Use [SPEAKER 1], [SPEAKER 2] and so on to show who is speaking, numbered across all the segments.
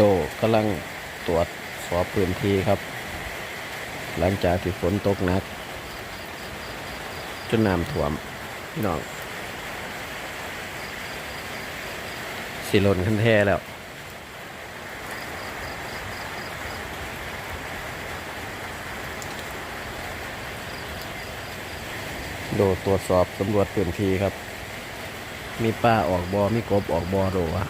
[SPEAKER 1] โดกำลังตรวจสอบพื้นที่ครับ หลังจากที่ฝนตกหนัก จนน้ำท่วมพี่น้องสิหลนคันแท้แล้วโดตรวจสอบสำรวจพื้นที่ครับ มีป้าออกบอมีกบออกบอโดอะ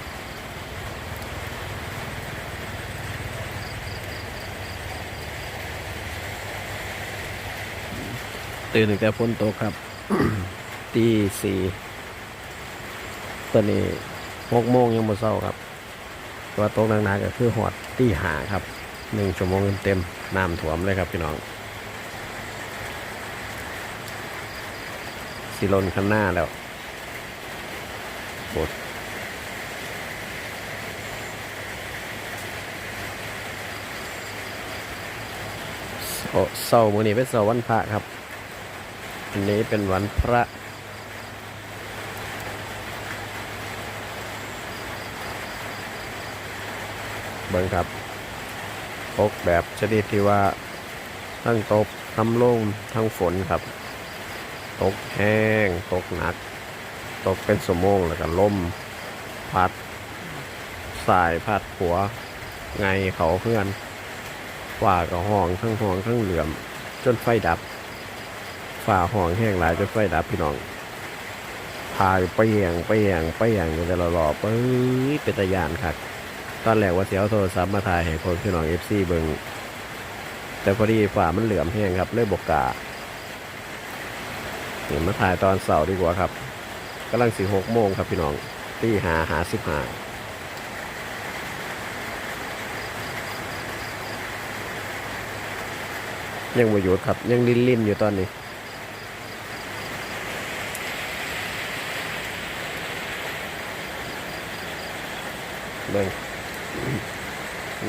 [SPEAKER 1] ตื่นตั้งแต่ฝนตกครับ ตีสี่ตอนนี้หกโมงยังบ่เศร้าครับตัวตกหนักๆก็คือหอดตีหาครับหนึ่งชั่วโมงเต็มๆน้ำท่วมเลยครับพี่น้องสิลนข้างหน้าแล้วบดเสาเสาร์มื้อนี้เป็นเสาร์วันพระครับ อันนี้เป็นวันพระ เบิ่งครับตกแบบชนิดที่ว่าทั้งตกทั้งลมทั้งฝนครับ ตกแห้ง ตกหนัก ตกเป็นสมงแล้วก็ลมพัดสายพัดหัว ไงเขาเพื่อนฝ่ากับห้องทั้งห้องทั้งเหลื่อม จนไฟดับ ฝ่าห้องแห้งหลายจนไฟดับพี่น้องพายไปแยงไปแยงไปแยงอยู่แต่ละรอบเอ้ยเป็นตะยานครับตอนแรกว่าเสียวโทรศัพท์มาถ่ายให้คนพี่น้องเอฟซีเบิงแต่พอดีฝ่ามันเหลื่อมแห้งครับ เลยบกกาเดี๋ยวมาถ่ายตอนเสาร์ดีกว่าครับกำลังสี่หกโมงครับพี่น้องตีหาหาสิบหายังไม่หยุดครับ ยังลิ้นลิ้นๆอยู่ตอนนี้ เบิ่ง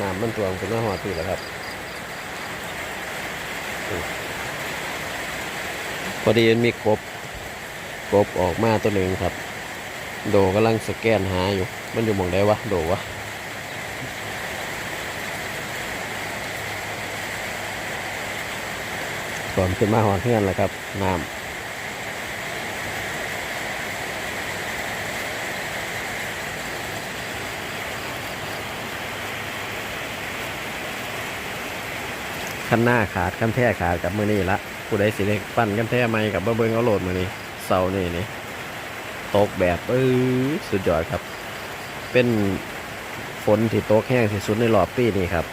[SPEAKER 1] น้ำมันตวงเป็นหน้าหอตีแล้วครับ พอดีมันมีกบกบออกมาตัวหนึ่งครับ โดกำลังสแกนหาอยู่ มันอยู่มองใดวะ โดวะก่อนขึ้นมาหอนเพื่อนแล้วครับ น้ำ ขั้นหน้าขาดขั้นแท้ขาดกับมือนี่ละผู้ใดสิเล็กปั้นกันแท้ไหมกับบ่เบิงเอาโหลดมือนี้เสานี่นี่ตกแบบเออสุดยอดครับ เป็นฝนที่ตกแห้งที่สุดในรอบปีนี้ครับ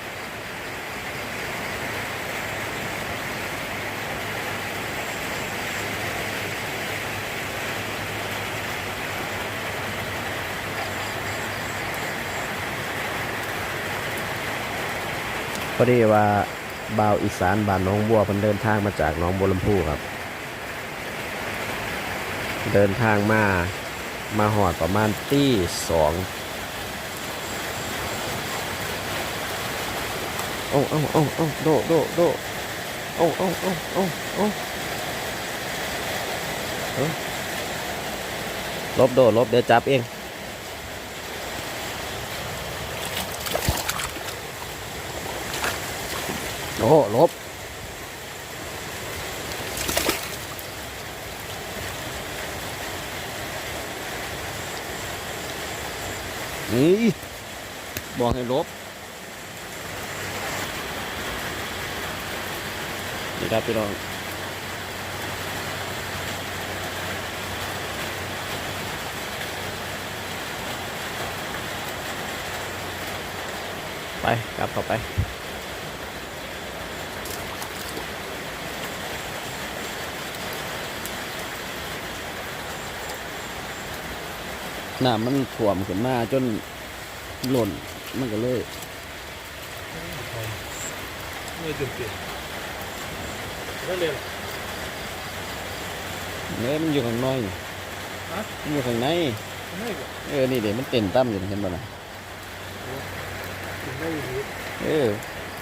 [SPEAKER 1] พอดีว่า บ่าวอีสานบ้านน้องบัวเพิ่นเดินทางมาจากน้องบัวลำพูครับ เดินทางมามาหอดประมาณตีสองโอ้โอ้โอ้โอ้โดโดโดโอ้โอ้โอ้โอ้โอ้เอ้ลบโดลบเดี๋ยวจับเอง อ้ลบนี่บอกให้ลบ นี่ครับพี่น้องไปกลับเข้าไป น้ำมันท่วมขึ้นมาจนหล่นมันก็เลย
[SPEAKER 2] ไม่ตื่นเต้นนั่นเลย
[SPEAKER 1] เนื้อมันอยู่ข้างน้อยนี่
[SPEAKER 2] ฮะ
[SPEAKER 1] มันอยู่ข้างใน
[SPEAKER 2] ไม่ก็
[SPEAKER 1] เออนี่เดี๋ยวมันเต้นตั้มอยู่เห็นบ่น่ะ
[SPEAKER 2] ถึงไม่ดี
[SPEAKER 1] เออ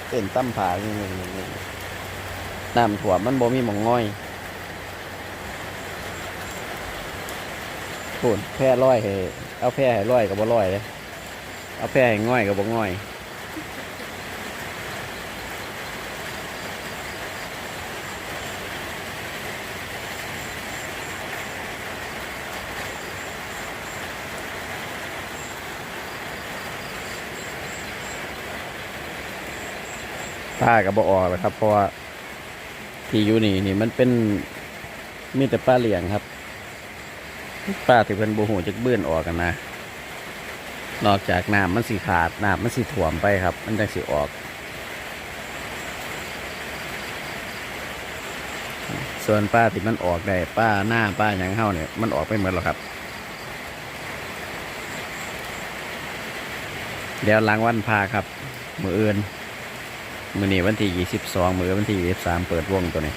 [SPEAKER 1] เต้นตั้มผานี่นี่นี่นี่น้ำท่วมมันบ่มีหมองง่อย พูนแพร่ร้อยให้เอาแพร่ให้ร้อยกับบ่ร้อยเลยเอาแพร่ให้ง่อยกับบ่ง่อยผ้ากับบออกแล้ครับ เพราะว่าที่อยู่นี่นี่มันเป็นมีแต่ป้าเหลียงครับ ป้าที่เพิ่นบ่ฮู้จักเบื้อนออกกันนะ นอกจากน้ำมันสิขาดน้ำมันสิถ่วมไปครับ มันจังสิออก ส่วนป้าที่มันออกได้ป้าหน้าป้าหยังเฮาเนี่ยมันออกไปหมดแล้วครับ เดี๋ยวล้างวันพาครับ มืออื่นมือนี้วันที่ยี่สิบสองมือวันที่ยี่สิบสามเปิดวงตัวนี้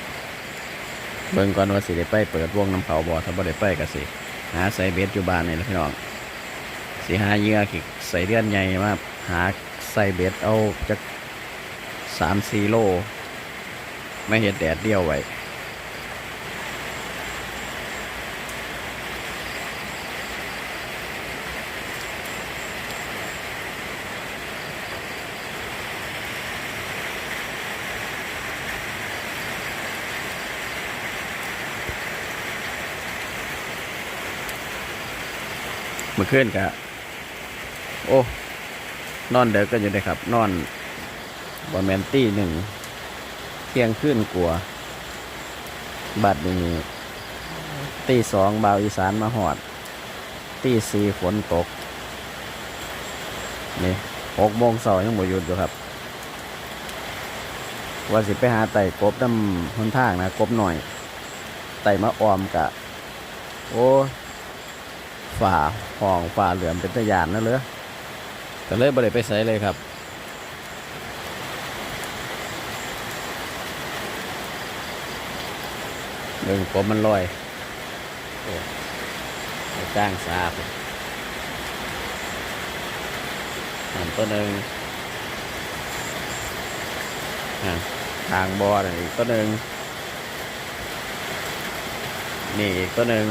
[SPEAKER 1] เบิ่งก่อนว่าสิได้ไปเปิดวงน้ำเขาบ่ถ้าบ่ได้ไปก็สิ หาใส่เบ็ดอยู่บ้านนี่แหละพี่น้องสีหาเยื่อขิกใส่เลื่อนใหญ่มาหาใส่เบ็ดเอาจากสามสี่โล ไม่เห็นแดดเดียวไว้ เมื่อคืนกะโอ้ นอนเด็กกันอยู่เลยครับ นอนบอแมนตี้หนึ่งเที่ยงขึ้นกลัวบัดนี้ตีสองบาวอีสานมาหอด ตีสี่ฝนตก นี่หกโมงเสาร์ยังบ่หยุดอยู่ครับว่าสิไปหาไต่กบน้ำหนทางนะ กบหน่อย ไต่มาออมกะ โอ้ ฝ่าห้องฝ่าเหลือมเป็นตะยานนั่นเลยก็เลยบ่ได้ไปใส่เลยครับหนึ่งผมมันลอยไปจ้างสาบหันตัวหนึ่งทางบอดอีกตัวหนึ่งนี่อีกตัวหนึ่ง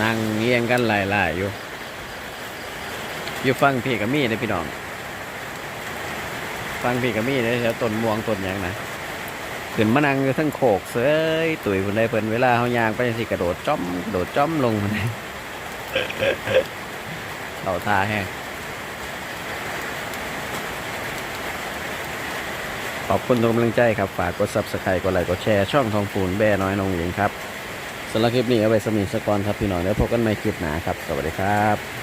[SPEAKER 1] นั่งเงียงกันหลายๆอยู่ อยู่ฟังพี่กับมี่เลยพี่น้อง ฟังพี่กับมี่เลยแถวต้นม่วงต้นหยังนะขึ้นมานั่งอยู่ทั้งโขกเสยตุ๋ยคนใดเพิ่นเวลาเขายางไปสิกระโดดจ้อมกระโดดจ้อมลงมาเลยเขาทาแห้งขอบคุณทุกกำลังใจครับ ฝากกด subscribe กดไลค์กดแชร์ช่องทองปูนแบ่น้อยนงหญิงครับ สำหรับคลิปนี้เอาไว้สมิสกอนครับพี่น้องแล้วพบกันใหม่คลิปหน้าครับ สวัสดีครับ